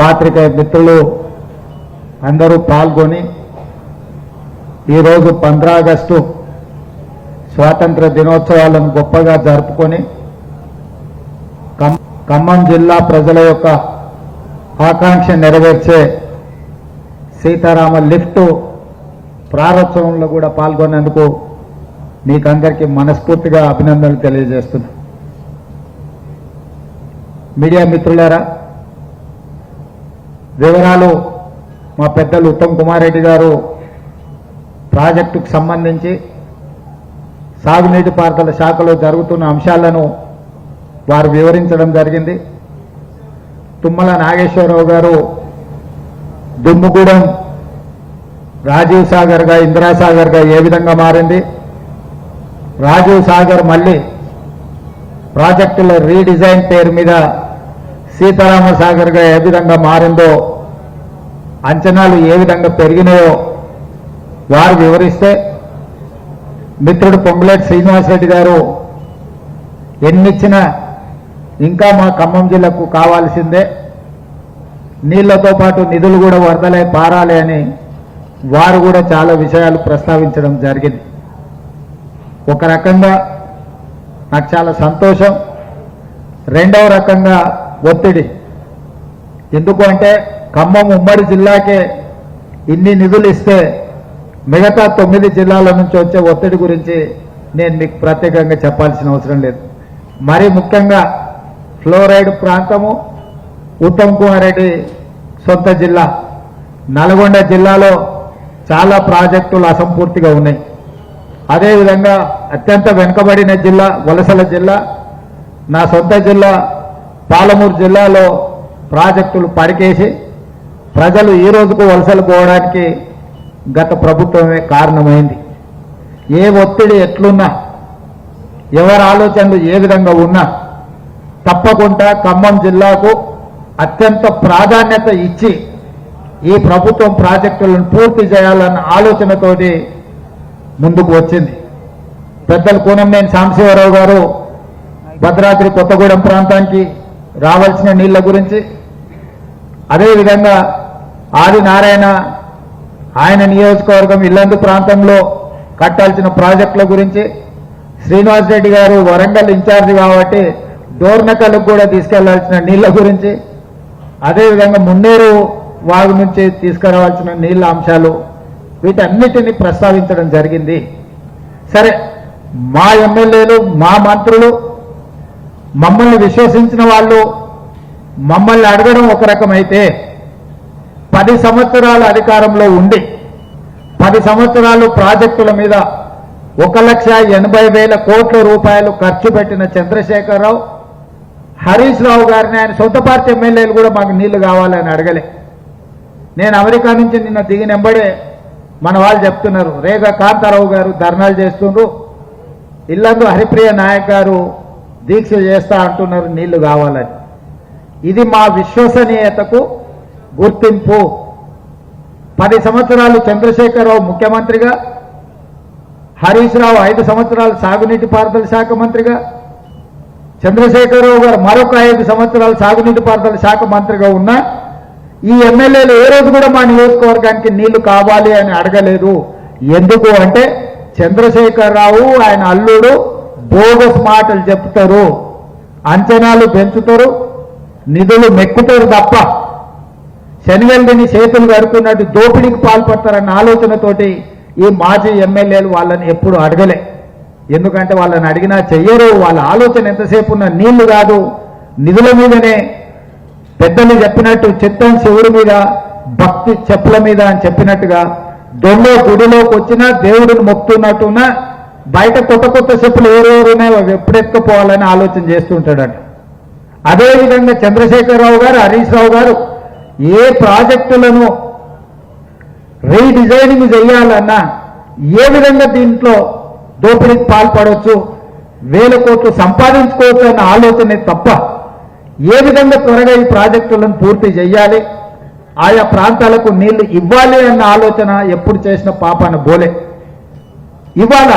పాత్రికేయ మిత్రులు అందరూ పాల్గొని ఈరోజు పంద్రా ఆగస్టు స్వాతంత్ర దినోత్సవాలను గొప్పగా జరుపుకొని ఖమ్మం జిల్లా ప్రజల యొక్క ఆకాంక్ష నెరవేర్చే సీతారామ లిఫ్ట్ ప్రారంభంలో కూడా పాల్గొన్నందుకు మీకందరికీ మనస్ఫూర్తిగా అభినందనలు తెలియజేస్తున్నా మీడియా మిత్రులారా వివరాలు మా పెద్దలు ఉత్తమ్ కుమార్ రెడ్డి గారు ప్రాజెక్టుకు సంబంధించి సాగునీటి పారుదల శాఖలో జరుగుతున్న అంశాలను వారు వివరించడం జరిగింది. తుమ్మల నాగేశ్వరరావు గారు దుమ్ముగూడెం రాజీవ్ సాగర్గా ఇందిరాసాగర్గా ఏ విధంగా మారింది? రాజీవ్ సాగర్ మళ్ళీ ప్రాజెక్టుల రీడిజైన్ పేరు మీద సీతారామ సాగర్గా ఏ విధంగా మారిందో అంచనాలు ఏ విధంగా పెరిగినాయో వారు వివరిస్తే మిత్రుడు పొంగులేటి శ్రీనివాసరెడ్డి గారు ఎన్నిచ్చినా ఇంకా మా ఖమ్మం జిల్లాకు కావాల్సిందే నీళ్ళతో పాటు నిధులు కూడా వరదలే పారాలి అని వారు కూడా చాలా విషయాలు ప్రస్తావించడం జరిగింది. ఒక రకంగా నాకు చాలా సంతోషం. రెండవ రకంగా ఒత్తిడి. ఎందుకు అంటే ఖమ్మం ఉమ్మడి జిల్లాకే ఇన్ని నిధులు ఇస్తే మిగతా తొమ్మిది జిల్లాల నుంచి వచ్చే ఒత్తిడి గురించి నేను మీకు ప్రత్యేకంగా చెప్పాల్సిన అవసరం లేదు. మరీ ముఖ్యంగా ఫ్లోరైడ్ ప్రాంతము ఉత్తమ్ కుమార్ రెడ్డి సొంత జిల్లా. నల్గొండ జిల్లాలో చాలా ప్రాజెక్టులు అసంపూర్తిగా ఉన్నాయి. అదేవిధంగా అత్యంత వెనుకబడిన జిల్లా వలసల జిల్లా నా సొంత జిల్లా పాలమూరు జిల్లాలో ప్రాజెక్టులు పడికేసి ప్రజలు ఈ రోజుకు వలసలు పోవడానికి గత ప్రభుత్వమే కారణమైంది. ఏ ఒత్తిడి ఎట్లున్నా ఎవరి ఆలోచనలు ఏ విధంగా ఉన్నా తప్పకుండా ఖమ్మం జిల్లాకు అత్యంత ప్రాధాన్యత ఇచ్చి ఈ ప్రభుత్వం ప్రాజెక్టులను పూర్తి చేయాలన్న ఆలోచనతోటి ముందుకు వచ్చింది. పెద్దలు కూనంనేని సాంబశివరావు గారు భద్రాద్రి కొత్తగూడెం ప్రాంతానికి రావాల్సిన నీళ్ళ గురించి. అదేవిధంగా ఆది నారాయణ ఆయన నియోజకవర్గం ఇల్లందు ప్రాంతంలో కట్టాల్సిన ప్రాజెక్టుల గురించి. శ్రీనివాస్ రెడ్డి గారు వరంగల్ ఇన్ఛార్జ్ కాబట్టి డోర్నకలకు కూడా తీసుకెళ్ళాల్సిన నీళ్ళ గురించి. అదేవిధంగా మున్నేరు వాగు నుంచి తీసుకురావాల్సిన నీళ్ళ అంశాలు. వీటన్నిటిని ప్రస్తావించడం జరిగింది. సరే మా ఎమ్మెల్యేలు మా మంత్రులు మమ్మల్ని విశ్వసించిన వాళ్ళు మమ్మల్ని అడగడం ఒక రకమైతే పది సంవత్సరాల అధికారంలో ఉండి పది సంవత్సరాలు ప్రాజెక్టుల మీద ఒక లక్ష ఎనభై వేల కోట్ల రూపాయలు ఖర్చు పెట్టిన చంద్రశేఖరరావు హరీష్ రావు గారిని ఆయన సొంత పార్టీ ఎమ్మెల్యేలు కూడా మాకు నీళ్ళు కావాలని అడగలే. నేను అమెరికా నుంచి నిన్న దిగినెంబడే మన వాళ్ళు చెప్తున్నారు రేగా కాంతారావు గారు ధర్నాలు చేస్తుండ్రు ఇల్లందు హరిప్రియ నాయక్ గారు దీక్ష చేస్తా అంటున్నారు నీళ్ళు కావాలని. ఇది మా విశ్వసనీయతకు గుర్తింపు. పది సంవత్సరాలు చంద్రశేఖరరావు ముఖ్యమంత్రిగా హరీష్ రావు ఐదు సంవత్సరాలు సాగునీటి పారుదల శాఖ మంత్రిగా చంద్రశేఖరరావు గారు మరొక ఐదు సంవత్సరాలు సాగునీటి పారుదల శాఖ మంత్రిగా ఉన్న ఈ ఎమ్మెల్యేలు ఏ రోజు కూడా మా నియోజకవర్గానికి నీళ్ళు కావాలి అని అడగలేదు. ఎందుకు అంటే చంద్రశేఖరరావు ఆయన అల్లుడు బోగస్ మాటలు చెప్తారు అంచనాలు పెంచుతారు నిధులు మెక్కుతారు తప్ప శనివెల్లిని చేతులు కడుతున్నట్టు దోపిడీకి పాల్పడతారన్న ఆలోచనతోటి ఈ మాజీ ఎమ్మెల్యేలు వాళ్ళని ఎప్పుడు అడగలే. ఎందుకంటే వాళ్ళని అడిగినా చెయ్యరు వాళ్ళ ఆలోచన ఎంతసేపు ఉన్న నీళ్ళు కాదు. నిధుల మీదనే పెద్దలు చెప్పినట్టు చిత్తం శివుడి మీద భక్తి చెప్పుల మీద అని చెప్పినట్టుగా దొంగ గుడిలోకి వచ్చినా దేవుడిని మొక్కుతున్నట్టున్నా బయట కొత్త కొత్త చెప్పులు ఎవరెవరు ఎప్పుడెత్తుకుపోవాలని ఆలోచన చేస్తుంటాడట అదేవిధంగా చంద్రశేఖరరావు గారు హరీష్ రావు గారు ఏ ప్రాజెక్టులను రీడిజైనింగ్ చేయాలన్నా ఏ విధంగా దీంట్లో దోపిడీకి పాల్పడవచ్చు వేల కోట్లు సంపాదించుకోవచ్చు అన్న ఆలోచనే తప్ప ఏ విధంగా త్వరగా ఈ ప్రాజెక్టులను పూర్తి చేయాలి ఆయా ప్రాంతాలకు నీళ్ళు ఇవ్వాలి అన్న ఆలోచన ఎప్పుడు చేసిన పాపాన బోలే. ఇవాళ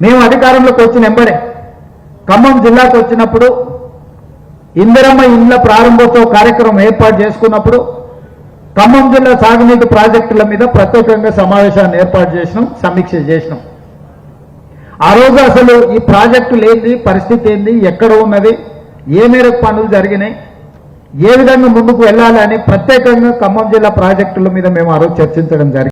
మేము అధికారంలోకి వచ్చిన ఎంబడే ఖమ్మం జిల్లాకు వచ్చినప్పుడు ఇందిరమ్మ ఇండ్ల ప్రారంభోత్సవ కార్యక్రమం ఏర్పాటు చేసుకున్నప్పుడు ఖమ్మం జిల్లా సాగునీటి ప్రాజెక్టుల మీద ప్రత్యేకంగా సమావేశాన్ని ఏర్పాటు చేసినాం సమీక్ష చేసినాం. ఆ రోజు అసలు ఈ ప్రాజెక్టులు ఏంది పరిస్థితి ఏంది ఎక్కడ ఉన్నది ఏ మేరకు పనులు జరిగినాయి ఏ విధంగా ముందుకు వెళ్ళాలి అని ప్రత్యేకంగా ఖమ్మం జిల్లా ప్రాజెక్టుల మీద మేము ఆ రోజు చర్చించడం జరిగింది.